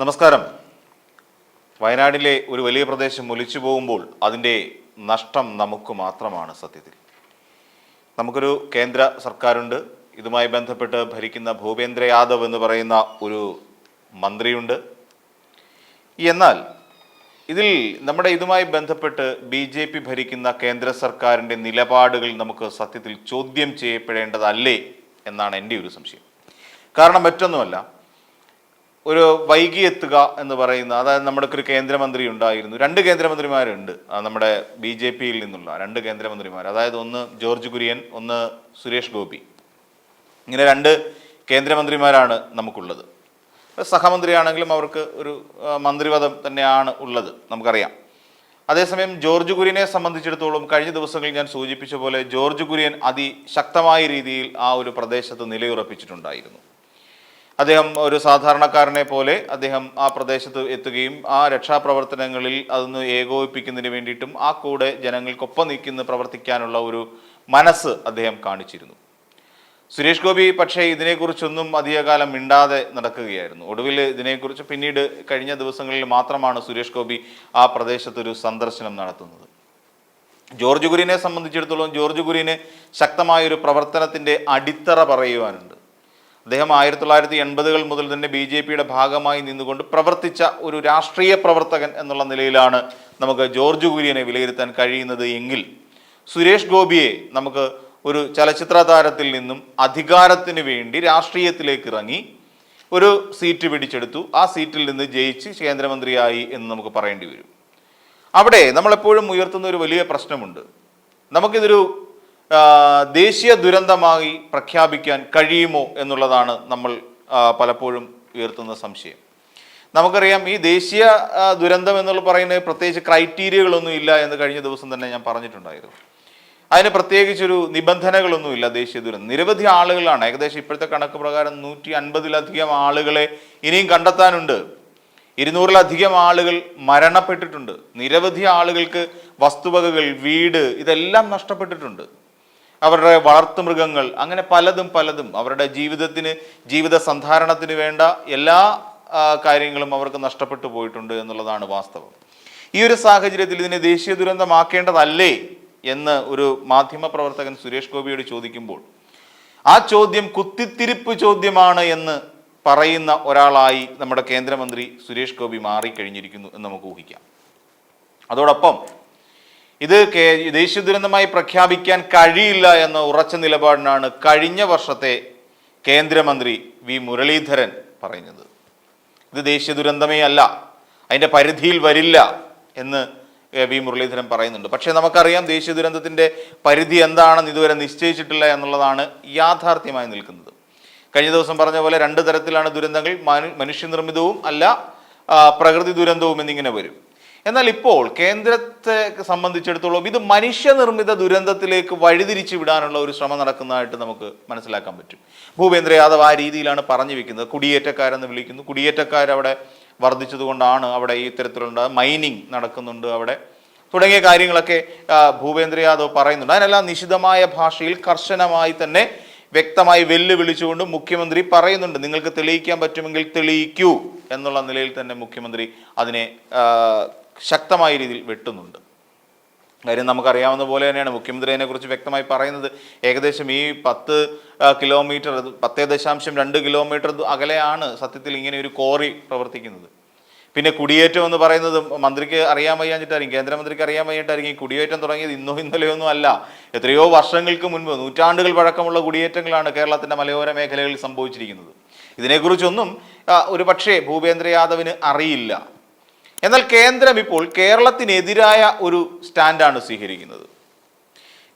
നമസ്കാരം. വയനാടിലെ ഒരു വലിയ പ്രദേശം ഒലിച്ചു പോകുമ്പോൾ അതിന്റെ നഷ്ടം നമുക്ക് മാത്രമാണ് സത്യത്തിൽ. നമുക്കൊരു കേന്ദ്ര സർക്കാരുണ്ട്. ഇതുമായി ബന്ധപ്പെട്ട് ഭരിക്കുന്ന ഭൂപേന്ദ്ര യാദവ് എന്ന് പറയുന്ന ഒരു മന്ത്രിയുണ്ട്. എന്നാൽ ഇതിൽ നമ്മുടെ ഇതുമായി ബന്ധപ്പെട്ട് ബി ജെ പി ഭരിക്കുന്ന കേന്ദ്ര സർക്കാരിന്റെ നിലപാടുകൾ നമുക്ക് സത്യത്തിൽ ചോദ്യം ചെയ്യപ്പെടേണ്ടതല്ലേ എന്നാണ് എന്റെ ഒരു സംശയം. കാരണം മറ്റൊന്നുമല്ല ഒരു വൈകി എത്തുക എന്ന് പറയുന്ന അതായത് നമ്മുടെ ഒരു കേന്ദ്രമന്ത്രി ഉണ്ടായിരുന്നു. രണ്ട് കേന്ദ്രമന്ത്രിമാരുണ്ട്. നമ്മുടെ ബി ജെ പിയിൽ നിന്നുള്ള രണ്ട് കേന്ദ്രമന്ത്രിമാർ. അതായത് ഒന്ന് ജോർജ് കുര്യൻ ഒന്ന് സുരേഷ് ഗോപി. ഇങ്ങനെ രണ്ട് കേന്ദ്രമന്ത്രിമാരാണ് നമുക്കുള്ളത്. സഹമന്ത്രിയാണെങ്കിലും അവർക്ക് ഒരു മന്ത്രിപദം തന്നെയാണ് ഉള്ളത്. നമുക്കറിയാം. അതേസമയം ജോർജ് കുര്യനെ സംബന്ധിച്ചിടത്തോളം കഴിഞ്ഞ ദിവസങ്ങളിൽ ഞാൻ സൂചിപ്പിച്ച പോലെ ജോർജ് കുര്യൻ അതിശക്തമായ രീതിയിൽ ആ ഒരു പ്രദേശത്ത് നിലയുറപ്പിച്ചിട്ടുണ്ടായിരുന്നു. അദ്ദേഹം ഒരു സാധാരണക്കാരനെ പോലെ അദ്ദേഹം ആ പ്രദേശത്ത് എത്തുകയും ആ രക്ഷാപ്രവർത്തനങ്ങളിൽ അതൊന്ന് ഏകോപിപ്പിക്കുന്നതിന് വേണ്ടിയിട്ടും ആ കൂടെ ജനങ്ങൾക്കൊപ്പം നിൽക്കുന്ന പ്രവർത്തിക്കാനുള്ള ഒരു മനസ്സ് അദ്ദേഹം കാണിച്ചിരുന്നു. സുരേഷ് ഗോപി പക്ഷേ ഇതിനെക്കുറിച്ചൊന്നും അധികകാലം മിണ്ടാതെ നടക്കുകയായിരുന്നു. ഒടുവിൽ ഇതിനെക്കുറിച്ച് പിന്നീട് കഴിഞ്ഞ ദിവസങ്ങളിൽ മാത്രമാണ് സുരേഷ് ഗോപി ആ പ്രദേശത്തൊരു സന്ദർശനം നടത്തുന്നത്. ജോർജ് കുര്യനെ സംബന്ധിച്ചിടത്തോളം ജോർജ് കുര്യന് ശക്തമായ ഒരു പ്രവർത്തനത്തിന്റെ അടിത്തറ പറയുവാനുണ്ട്. അദ്ദേഹം ആയിരത്തി തൊള്ളായിരത്തി എൺപതുകൾ മുതൽ തന്നെ ബി ജെ പിയുടെ ഭാഗമായി നിന്നുകൊണ്ട് പ്രവർത്തിച്ച ഒരു രാഷ്ട്രീയ പ്രവർത്തകൻ എന്നുള്ള നിലയിലാണ് നമുക്ക് ജോർജ് കുര്യനെ വിലയിരുത്താൻ കഴിയുന്നത് എങ്കിൽ സുരേഷ് ഗോപിയെ നമുക്ക് ഒരു ചലച്ചിത്ര താരത്തിൽ നിന്നും അധികാരത്തിന് വേണ്ടി രാഷ്ട്രീയത്തിലേക്ക് ഇറങ്ങി ഒരു സീറ്റ് പിടിച്ചെടുത്തു. ആ സീറ്റിൽ നിന്ന് ജയിച്ച് കേന്ദ്രമന്ത്രിയായി എന്ന് നമുക്ക് പറയേണ്ടി വരും. അവിടെ നമ്മളെപ്പോഴും ഉയർത്തുന്ന ഒരു വലിയ പ്രശ്നമുണ്ട്. നമുക്കിതൊരു ദേശീയ ദുരന്തമായി പ്രഖ്യാപിക്കാൻ കഴിയുമോ എന്നുള്ളതാണ് നമ്മൾ പലപ്പോഴും ഉയർത്തുന്ന സംശയം. നമുക്കറിയാം ഈ ദേശീയ ദുരന്തം എന്നുള്ള പറയുന്നത് പ്രത്യേകിച്ച് ക്രൈറ്റീരിയകളൊന്നും ഇല്ല എന്ന് കഴിഞ്ഞ ദിവസം തന്നെ ഞാൻ പറഞ്ഞിട്ടുണ്ടായിരുന്നു. അതിന് പ്രത്യേകിച്ചൊരു നിബന്ധനകളൊന്നുമില്ല ദേശീയ ദുരന്തം. നിരവധി ആളുകളാണ് ഏകദേശം ഇപ്പോഴത്തെ കണക്ക് പ്രകാരം നൂറ്റി അൻപതിലധികം ആളുകളെ ഇനിയും കണ്ടെത്താനുണ്ട്. ഇരുന്നൂറിലധികം ആളുകൾ മരണപ്പെട്ടിട്ടുണ്ട്. നിരവധി ആളുകൾക്ക് വസ്തുവകകൾ വീട് ഇതെല്ലാം നഷ്ടപ്പെട്ടിട്ടുണ്ട്. അവരുടെ വളർത്തുമൃഗങ്ങൾ അങ്ങനെ പലതും പലതും അവരുടെ ജീവിതത്തിന് ജീവിത സന്ധാരണത്തിന് വേണ്ട എല്ലാ കാര്യങ്ങളും അവർക്ക് നഷ്ടപ്പെട്ടു പോയിട്ടുണ്ട് എന്നുള്ളതാണ് വാസ്തവം. ഈ ഒരു സാഹചര്യത്തിൽ ഇതിനെ ദേശീയ ദുരന്തമാക്കേണ്ടതല്ലേ എന്ന് ഒരു മാധ്യമ പ്രവർത്തകൻ സുരേഷ് ഗോപിയോട് ചോദിക്കുമ്പോൾ ആ ചോദ്യം കുത്തിത്തിരിപ്പ് ചോദ്യമാണ് എന്ന് പറയുന്ന ഒരാളായി നമ്മുടെ കേന്ദ്രമന്ത്രി സുരേഷ് ഗോപി മാറിക്കഴിഞ്ഞിരിക്കുന്നു എന്ന് നമുക്ക് ഊഹിക്കാം. അതോടൊപ്പം ഇത് ദേശീയ ദുരന്തമായി പ്രഖ്യാപിക്കാൻ കഴിയില്ല എന്ന ഉറച്ച നിലപാടിനാണ് കഴിഞ്ഞ വർഷത്തെ കേന്ദ്രമന്ത്രി വി മുരളീധരൻ പറയുന്നത്. ഇത് ദേശീയ ദുരന്തമേ അല്ല അതിന്റെ പരിധിയിൽ വരില്ല എന്ന് വി മുരളീധരൻ പറയുന്നുണ്ട്. പക്ഷേ നമുക്കറിയാം ദേശീയ ദുരന്തത്തിന്റെ പരിധി എന്താണെന്ന് ഇതുവരെ നിശ്ചയിച്ചിട്ടില്ല എന്നുള്ളതാണ് യാഥാർത്ഥ്യമായി നിൽക്കുന്നത്. കഴിഞ്ഞ ദിവസം പറഞ്ഞ പോലെ രണ്ട് തരത്തിലാണ് ദുരന്തങ്ങൾ. മനുഷ്യനിർമ്മിതവും അല്ല പ്രകൃതി ദുരന്തവും എന്നിങ്ങനെ വരും. എന്നാൽ ഇപ്പോൾ കേന്ദ്രത്തെ സംബന്ധിച്ചിടത്തോളം ഇത് മനുഷ്യനിർമ്മിത ദുരന്തത്തിലേക്ക് വഴിതിരിച്ചു വിടാനുള്ള ഒരു ശ്രമം നടക്കുന്നതായിട്ട് നമുക്ക് മനസ്സിലാക്കാൻ പറ്റും. ഭൂപേന്ദ്ര യാദവ് ആ രീതിയിലാണ് പറഞ്ഞു വെക്കുന്നത്. കുടിയേറ്റക്കാരെന്ന് വിളിക്കുന്നു. കുടിയേറ്റക്കാരവിടെ വർദ്ധിച്ചതുകൊണ്ടാണ് അവിടെ ഈ ഇത്തരത്തിലുള്ള മൈനിങ് നടക്കുന്നുണ്ട് അവിടെ. തുടങ്ങിയ കാര്യങ്ങളൊക്കെ ഭൂപേന്ദ്ര യാദവ് പറയുന്നുണ്ട്. അതിനെല്ലാം നിശിതമായ ഭാഷയിൽ കർശനമായി തന്നെ വ്യക്തമായി വെല്ലുവിളിച്ചുകൊണ്ട് മുഖ്യമന്ത്രി പറയുന്നുണ്ട്. നിങ്ങൾക്ക് തെളിയിക്കാൻ പറ്റുമെങ്കിൽ തെളിയിക്കൂ എന്നുള്ള നിലയിൽ തന്നെ മുഖ്യമന്ത്രി അതിനെ ശക്തമായ രീതിയിൽ വെട്ടുന്നുണ്ട്. കാര്യം നമുക്കറിയാവുന്ന പോലെ തന്നെയാണ് മുഖ്യമന്ത്രി അതിനെക്കുറിച്ച് വ്യക്തമായി പറയുന്നത്. ഏകദേശം ഈ പത്ത് കിലോമീറ്റർ പത്തേ ദശാംശം രണ്ട് കിലോമീറ്റർ അകലെയാണ് സത്യത്തിൽ ഇങ്ങനെ ഒരു കോറി പ്രവർത്തിക്കുന്നത്. പിന്നെ കുടിയേറ്റം എന്ന് പറയുന്നത് മന്ത്രിക്ക് അറിയാൻ വയ്യാഞ്ഞിട്ടായിരിക്കും കേന്ദ്രമന്ത്രിക്ക് അറിയാൻ വയ്യായിട്ടായിരിക്കും കുടിയേറ്റം തുടങ്ങിയത് ഇന്നോ ഇന്നലെയൊന്നും അല്ല. എത്രയോ വർഷങ്ങൾക്ക് മുൻപ് നൂറ്റാണ്ടുകൾ പഴക്കമുള്ള കുടിയേറ്റങ്ങളാണ് കേരളത്തിന്റെ മലയോര മേഖലകളിൽ സംഭവിച്ചിരിക്കുന്നത്. ഇതിനെക്കുറിച്ചൊന്നും ഒരു പക്ഷേ ഭൂപേന്ദ്ര യാദവിന് അറിയില്ല. എന്നാൽ കേന്ദ്രം ഇപ്പോൾ കേരളത്തിനെതിരായ ഒരു സ്റ്റാൻഡാണ് സ്വീകരിക്കുന്നത്.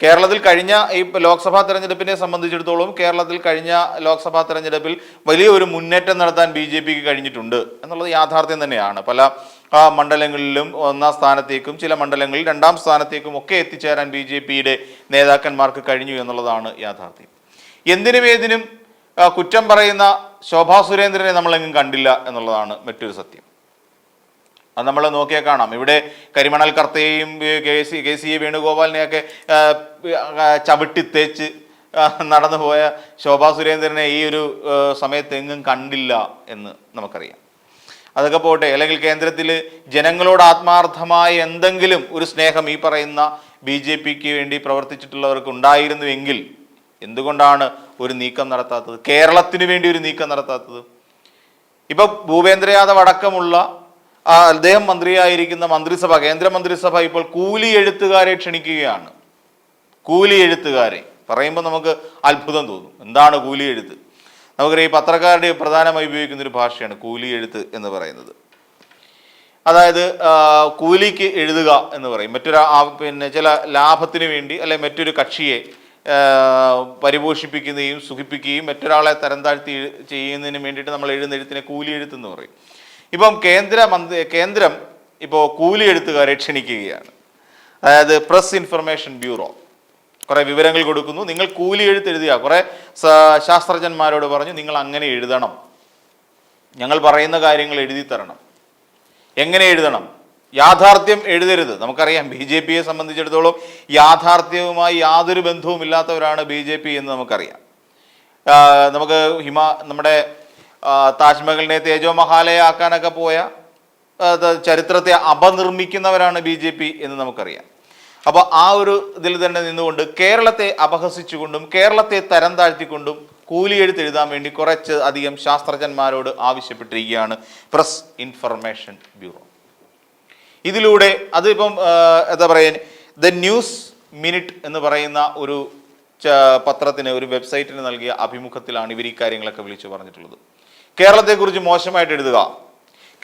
കേരളത്തിൽ കഴിഞ്ഞ ഈ ലോക്സഭാ തെരഞ്ഞെടുപ്പിനെ സംബന്ധിച്ചിടത്തോളം കേരളത്തിൽ കഴിഞ്ഞ ലോക്സഭാ തെരഞ്ഞെടുപ്പിൽ വലിയൊരു മുന്നേറ്റം നടത്താൻ ബി ജെ പിക്ക് കഴിഞ്ഞിട്ടുണ്ട് എന്നുള്ളത് യാഥാർത്ഥ്യം തന്നെയാണ്. പല മണ്ഡലങ്ങളിലും ഒന്നാം സ്ഥാനത്തേക്കും ചില മണ്ഡലങ്ങളിൽ രണ്ടാം സ്ഥാനത്തേക്കും ഒക്കെ എത്തിച്ചേരാൻ ബി ജെ പിയുടെ നേതാക്കന്മാർക്ക് കഴിഞ്ഞു എന്നുള്ളതാണ് യാഥാർത്ഥ്യം. എന്തിനും ഏതിനും കുറ്റം പറയുന്ന ശോഭാ സുരേന്ദ്രനെ നമ്മളെങ്ങും കണ്ടില്ല എന്നുള്ളതാണ് മറ്റൊരു സത്യം. അത് നമ്മൾ നോക്കിയാൽ കാണാം. ഇവിടെ കരിമണൽ കർത്തയെയും കെ സി കെ സി വേണുഗോപാലിനെയൊക്കെ ചവിട്ടി തേച്ച് നടന്നു നടന്നുപോയ ശോഭാ സുരേന്ദ്രനെ ഈ ഒരു സമയത്ത് എങ്ങും കണ്ടില്ല എന്ന് നമുക്കറിയാം. അതൊക്കെ പോട്ടെ അല്ലെങ്കിൽ കേന്ദ്രത്തിൽ ജനങ്ങളോട് ആത്മാർത്ഥമായ എന്തെങ്കിലും ഒരു സ്നേഹം ഈ പറയുന്ന ബി ജെ പിക്ക് വേണ്ടി പ്രവർത്തിച്ചിട്ടുള്ളവർക്ക് ഉണ്ടായിരുന്നുവെങ്കിൽ എന്തുകൊണ്ടാണ് ഒരു നീക്കം നടത്താത്തത്? കേരളത്തിന് വേണ്ടി ഒരു നീക്കം നടത്താത്തത്? ഇപ്പൊ ഭൂപേന്ദ്ര യാദവ് അടക്കമുള്ള അദ്ദേഹം മന്ത്രിയായിരിക്കുന്ന മന്ത്രിസഭ കേന്ദ്രമന്ത്രിസഭ ഇപ്പോൾ കൂലി എഴുത്തുകാരെ ക്ഷണിക്കുകയാണ്. കൂലി എഴുത്തുകാരെ പറയുമ്പോൾ നമുക്ക് അത്ഭുതം തോന്നും. എന്താണ് കൂലി എഴുത്ത് നമുക്കറിയാം ഈ പത്രക്കാരുടെ പ്രധാനമായി ഉപയോഗിക്കുന്ന ഒരു ഭാഷയാണ് കൂലി എഴുത്ത് എന്ന് പറയുന്നത്. അതായത് കൂലിക്ക് എഴുതുക എന്ന് പറയും. മറ്റൊരു പിന്നെ ചില ലാഭത്തിന് വേണ്ടി അല്ലെ മറ്റൊരു കക്ഷിയെ പരിപോഷിപ്പിക്കുകയും സുഖിപ്പിക്കുകയും മറ്റൊരാളെ തരം താഴ്ത്തി ചെയ്യുന്നതിന് വേണ്ടിയിട്ട് നമ്മൾ എഴുതുന്ന എഴുത്തിനെ കൂലി എഴുത്തെന്ന് പറയും. ഇപ്പം കേന്ദ്ര മന്ത്രി കേന്ദ്രം ഇപ്പോൾ കൂലി എഴുത്തുകാരെ ക്ഷണിക്കുകയാണ്. അതായത് പ്രസ് ഇൻഫർമേഷൻ ബ്യൂറോ. കുറേ വിവരങ്ങൾ കൊടുക്കുന്നു. നിങ്ങൾ കൂലി എഴുത്ത് എഴുതുക കുറേ ശാസ്ത്രജ്ഞന്മാരോട് പറഞ്ഞു നിങ്ങൾ അങ്ങനെ എഴുതണം. ഞങ്ങൾ പറയുന്ന കാര്യങ്ങൾ എഴുതി തരണം. എങ്ങനെ എഴുതണം? യാഥാർത്ഥ്യം എഴുതരുത്. നമുക്കറിയാം ബി ജെ പിയെ സംബന്ധിച്ചിടത്തോളം യാഥാർത്ഥ്യവുമായി യാതൊരു ബന്ധവും ഇല്ലാത്തവരാണ് ബി ജെ പി എന്ന് നമുക്കറിയാം. നമുക്ക് ഹിമ നമ്മുടെ താജ്മഹലിനെ തേജോ മഹാലയാക്കാനൊക്കെ പോയ ചരിത്രത്തെ അപനിർമ്മിക്കുന്നവരാണ് ബി ജെ പി എന്ന് നമുക്കറിയാം. അപ്പോൾ ആ ഒരു ഇതിൽ തന്നെ നിന്നുകൊണ്ട് കേരളത്തെ അപഹസിച്ചുകൊണ്ടും കേരളത്തെ തരം താഴ്ത്തിക്കൊണ്ടും കൂലി എഴുതാൻ വേണ്ടി കുറച്ച് അധികം ശാസ്ത്രജ്ഞന്മാരോട് ആവശ്യപ്പെട്ടിരിക്കുകയാണ് പ്രസ് ഇൻഫർമേഷൻ ബ്യൂറോ. ഇതിലൂടെ അതിപ്പം എന്താ പറയുക ദ ന്യൂസ് മിനിറ്റ് എന്ന് പറയുന്ന ഒരു പത്രത്തിന് ഒരു വെബ്സൈറ്റിന് നൽകിയ അഭിമുഖത്തിലാണ് ഇവർ ഈ കാര്യങ്ങളൊക്കെ വിളിച്ചു പറഞ്ഞിട്ടുള്ളത്. കേരളത്തെക്കുറിച്ച് മോശമായിട്ട് എഴുതുക.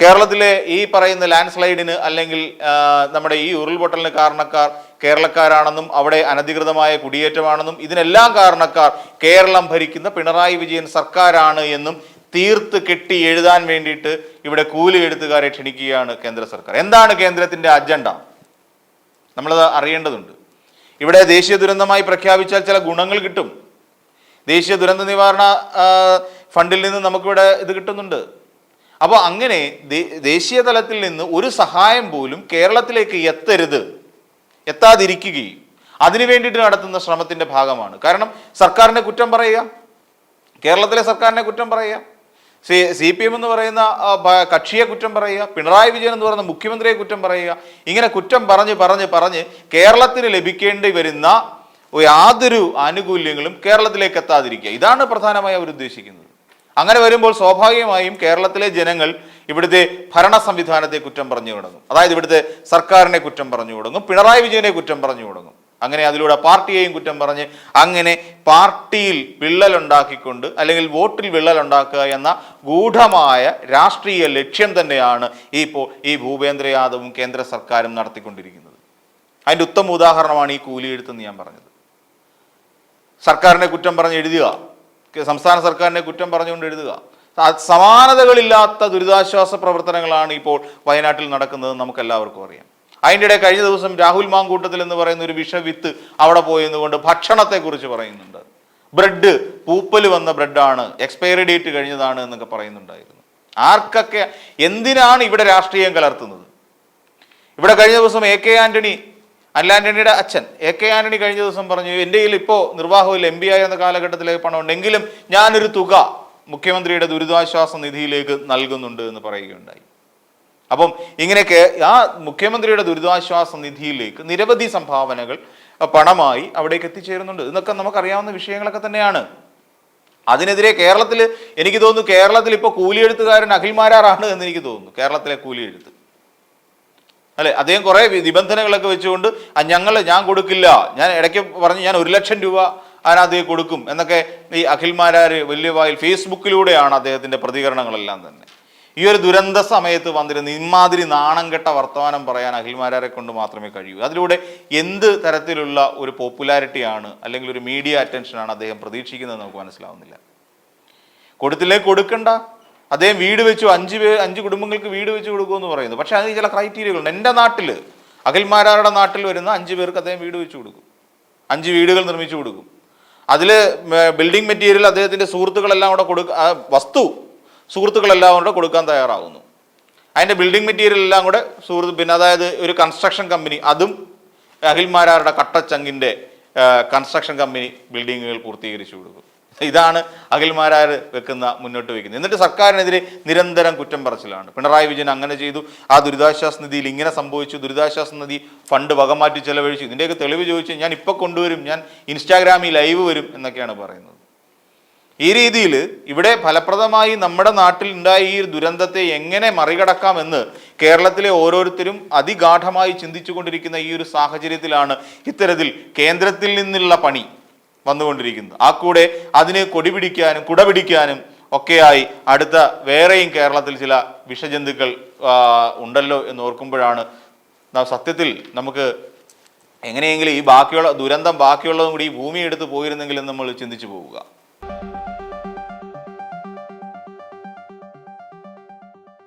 കേരളത്തിലെ ഈ പറയുന്ന ലാൻഡ് സ്ലൈഡിന് അല്ലെങ്കിൽ നമ്മുടെ ഈ ഉരുൾപൊട്ടലിന് കാരണക്കാർ കേരളക്കാരാണെന്നും അവിടെ അനധികൃതമായ കുടിയേറ്റമാണെന്നും ഇതിനെല്ലാം കാരണക്കാർ കേരളം ഭരിക്കുന്ന പിണറായി വിജയൻ സർക്കാരാണ് എന്നും തീർത്ത് കെട്ടി എഴുതാൻ വേണ്ടിയിട്ട് ഇവിടെ കൂലി എഴുത്തുകാരെ ക്ഷണിക്കുകയാണ് കേന്ദ്ര സർക്കാർ. എന്താണ് കേന്ദ്രത്തിന്റെ അജണ്ട? നമ്മളത് അറിയേണ്ടതുണ്ട്. ഇവിടെ ദേശീയ ദുരന്തമായി പ്രഖ്യാപിച്ചാൽ ചില ഗുണങ്ങൾ കിട്ടും. ദേശീയ ദുരന്ത നിവാരണ ഫണ്ടിൽ നിന്ന് നമുക്കിവിടെ ഇത് കിട്ടുന്നുണ്ട്. അപ്പോൾ അങ്ങനെ ദേശീയ തലത്തിൽ നിന്ന് ഒരു സഹായം പോലും കേരളത്തിലേക്ക് എത്തരുത്. എത്താതിരിക്കുകയും അതിനു വേണ്ടിയിട്ട് നടത്തുന്ന ശ്രമത്തിന്റെ ഭാഗമാണ്. കാരണം സർക്കാരിനെ കുറ്റം പറയുക. കേരളത്തിലെ സർക്കാരിനെ കുറ്റം പറയുക. സി സി പി എം എന്ന് പറയുന്ന കക്ഷിയെ കുറ്റം പറയുക. പിണറായി വിജയൻ എന്ന് പറയുന്ന മുഖ്യമന്ത്രിയെ കുറ്റം പറയുക. ഇങ്ങനെ കുറ്റം പറഞ്ഞ് പറഞ്ഞ് പറഞ്ഞ് കേരളത്തിന് ലഭിക്കേണ്ടി വരുന്ന യാതൊരു ആനുകൂല്യങ്ങളും കേരളത്തിലേക്ക് എത്താതിരിക്കുക. ഇതാണ് പ്രധാനമായി അവർ ഉദ്ദേശിക്കുന്നത്. അങ്ങനെ വരുമ്പോൾ സ്വാഭാവികമായും കേരളത്തിലെ ജനങ്ങൾ ഇവിടുത്തെ ഭരണ സംവിധാനത്തെ കുറ്റം പറഞ്ഞു തുടങ്ങും. അതായത് ഇവിടുത്തെ സർക്കാരിനെ കുറ്റം പറഞ്ഞു തുടങ്ങും പിണറായി വിജയനെ കുറ്റം പറഞ്ഞു തുടങ്ങും. അങ്ങനെ അതിലൂടെ പാർട്ടിയെയും കുറ്റം പറഞ്ഞ് അങ്ങനെ പാർട്ടിയിൽ വിള്ളലുണ്ടാക്കിക്കൊണ്ട് അല്ലെങ്കിൽ വോട്ടിൽ വിള്ളലുണ്ടാക്കുക എന്ന ഗൂഢമായ രാഷ്ട്രീയ ലക്ഷ്യം തന്നെയാണ് ഈ ഈ ഭൂപേന്ദ്ര യാദവും കേന്ദ്ര സർക്കാരും നടത്തിക്കൊണ്ടിരിക്കുന്നത്. അതിന്റെ ഉത്തമ ഉദാഹരണമാണ് ഈ കൂലിയെഴുത്തെന്ന് ഞാൻ പറഞ്ഞത്. സർക്കാരിനെ കുറ്റം പറഞ്ഞ് എഴുതുക. സംസ്ഥാന സർക്കാരിനെ കുറ്റം പറഞ്ഞുകൊണ്ട് എഴുതുക. സമാനതകളില്ലാത്ത ദുരിതാശ്വാസ പ്രവർത്തനങ്ങളാണ് ഇപ്പോൾ വയനാട്ടിൽ നടക്കുന്നത് നമുക്ക് എല്ലാവർക്കും അറിയാം. അതിന്റെ ഇടയിൽ കഴിഞ്ഞ ദിവസം രാഹുൽ മാങ്കൂട്ടത്തിൽ എന്ന് പറയുന്ന ഒരു വിഷവിത്ത് അവിടെ പോയെന്നുകൊണ്ട് ഭക്ഷണത്തെക്കുറിച്ച് പറയുന്നുണ്ട്. ബ്രെഡ് പൂപ്പൽ വന്ന ബ്രെഡാണ് എക്സ്പയറി ഡേറ്റ് കഴിഞ്ഞതാണ് എന്നൊക്കെ പറയുന്നുണ്ടായിരുന്നു. ആർക്കൊക്കെ എന്തിനാണ് ഇവിടെ രാഷ്ട്രീയം കലർത്തുന്നത്? ഇവിടെ കഴിഞ്ഞ ദിവസം എ കെ ആന്റണി അല്ല ആന്റണിയുടെ അച്ഛൻ എ കെ ആന്റണി കഴിഞ്ഞ ദിവസം പറഞ്ഞു എന്റെ കയ്യിൽ ഇപ്പോൾ നിർവാഹവിൽ എം പി ആയിരുന്ന കാലഘട്ടത്തിലേക്ക് പണമുണ്ടെങ്കിലും ഞാനൊരു തുക മുഖ്യമന്ത്രിയുടെ ദുരിതാശ്വാസ നിധിയിലേക്ക് നൽകുന്നുണ്ട് എന്ന് പറയുകയുണ്ടായി. അപ്പം ഇങ്ങനെയൊക്കെ ആ മുഖ്യമന്ത്രിയുടെ ദുരിതാശ്വാസ നിധിയിലേക്ക് നിരവധി സംഭാവനകൾ പണമായി അവിടേക്ക് എത്തിച്ചേരുന്നുണ്ട്. ഇതൊക്കെ നമുക്കറിയാവുന്ന വിഷയങ്ങളൊക്കെ തന്നെയാണ്. അതിനെതിരെ കേരളത്തിൽ എനിക്ക് തോന്നുന്നു കേരളത്തിൽ ഇപ്പോൾ കൂലിയെഴുത്തുകാരൻ അഖിൽമാരാറാണ് എന്ന് എനിക്ക് തോന്നുന്നു. കേരളത്തിലെ കൂലിയെഴുത്ത്. അല്ലെ? അദ്ദേഹം കുറേ നിബന്ധനകളൊക്കെ വെച്ചുകൊണ്ട് ഞങ്ങൾ ഞാൻ കൊടുക്കില്ല. ഞാൻ ഇടയ്ക്ക് പറഞ്ഞു ഞാൻ ഒരു ലക്ഷം രൂപ അതിനകത്ത് കൊടുക്കും എന്നൊക്കെ ഈ അഖിൽമാരാർ വലിയ വായിൽ ഫേസ്ബുക്കിലൂടെയാണ് അദ്ദേഹത്തിന്റെ പ്രതികരണങ്ങളെല്ലാം തന്നെ. ഈ ഒരു ദുരന്ത സമയത്ത് വന്നിരുന്ന ഇമാതിരി നാണം കെട്ട വർത്തമാനം പറയാൻ അഖിൽമാരാരെ കൊണ്ട് മാത്രമേ കഴിയൂ. അതിലൂടെ എന്ത് തരത്തിലുള്ള ഒരു പോപ്പുലാരിറ്റിയാണ് അല്ലെങ്കിൽ ഒരു മീഡിയ അറ്റൻഷനാണ് അദ്ദേഹം പ്രതീക്ഷിക്കുന്നത് നമുക്ക് മനസ്സിലാവുന്നില്ല. കൊടുത്തില്ലേ കൊടുക്കണ്ട? അദ്ദേഹം വീട് വെച്ചു അഞ്ച് പേ അഞ്ച് കുടുംബങ്ങൾക്ക് വീട് വെച്ച് കൊടുക്കുമെന്ന് പറയുന്നു. പക്ഷേ അതിന് ചില ക്രൈറ്റീരിയകളുണ്ട് എന്റെ നാട്ടിൽ അഖിൽമാരാരുടെ നാട്ടിൽ വരുന്ന അഞ്ച് പേർക്ക് അദ്ദേഹം വീട് വെച്ച് കൊടുക്കും. അഞ്ച് വീടുകൾ നിർമ്മിച്ചു കൊടുക്കും. അതിൽ ബിൽഡിംഗ് മെറ്റീരിയൽ അദ്ദേഹത്തിന്റെ സുഹൃത്തുക്കളെല്ലാം കൂടെ കൊടുക്ക വസ്തു സുഹൃത്തുക്കളെല്ലാം കൂടെ കൊടുക്കാൻ തയ്യാറാവുന്നു. അതിന്റെ ബിൽഡിംഗ് മെറ്റീരിയൽ എല്ലാം കൂടെ സുഹൃത്ത് പിന്നെ അതായത് ഒരു കൺസ്ട്രക്ഷൻ കമ്പനി അതും അഖിൽമാരാരുടെ കട്ടച്ചങ്ങിന്റെ കൺസ്ട്രക്ഷൻ കമ്പനി ബിൽഡിങ്ങുകൾ പൂർത്തീകരിച്ചു കൊടുക്കും. ഇതാണ് അഖിൽമാരാർ വെക്കുന്ന മുന്നോട്ട് വയ്ക്കുന്നത്. എന്നിട്ട് സർക്കാരിനെതിരെ നിരന്തരം കുറ്റം പറച്ചിലാണ്. പിണറായി വിജയൻ അങ്ങനെ ചെയ്തു. ആ ദുരിതാശ്വാസ നിധിയിൽ ഇങ്ങനെ സംഭവിച്ചു. ദുരിതാശ്വാസ നിധി ഫണ്ട് വകമാറ്റി ചെലവഴിച്ചു. ഇതിന്റെയൊക്കെ തെളിവ് ചോദിച്ചു ഞാൻ ഇപ്പോൾ കൊണ്ടുവരും. ഞാൻ ഇൻസ്റ്റാഗ്രാമിൽ ലൈവ് വരും എന്നൊക്കെയാണ് പറയുന്നത്. ഈ രീതിയിൽ ഇവിടെ ഫലപ്രദമായി നമ്മുടെ നാട്ടിൽ ഉണ്ടായ ഈ ദുരന്തത്തെ എങ്ങനെ മറികടക്കാമെന്ന് കേരളത്തിലെ ഓരോരുത്തരും അതിഗാഠമായി ചിന്തിച്ചുകൊണ്ടിരിക്കുന്ന ഈ ഒരു സാഹചര്യത്തിലാണ് ഇത്തരത്തിൽ കേന്ദ്രത്തിൽ നിന്നുള്ള പണി. വന്നുകൊണ്ടിരിക്കുന്നത് ആ കൂടെ അതിനെ കൊടിപിടിക്കാനും കുടപിടിക്കാനും കുട പിടിക്കാനും ഒക്കെയായി അടുത്ത വേറെയും കേരളത്തിൽ ചില വിഷജന്തുക്കൾ ഉണ്ടല്ലോ എന്ന് ഓർക്കുമ്പോഴാണ് സത്യത്തിൽ നമുക്ക് എങ്ങനെയെങ്കിലും ഈ ബാക്കിയുള്ള ദുരന്തം ബാക്കിയുള്ളതും കൂടി ഈ ഭൂമി എടുത്ത് പോയിരുന്നെങ്കിൽ എന്ന് നമ്മൾ ചിന്തിച്ചു പോവുക.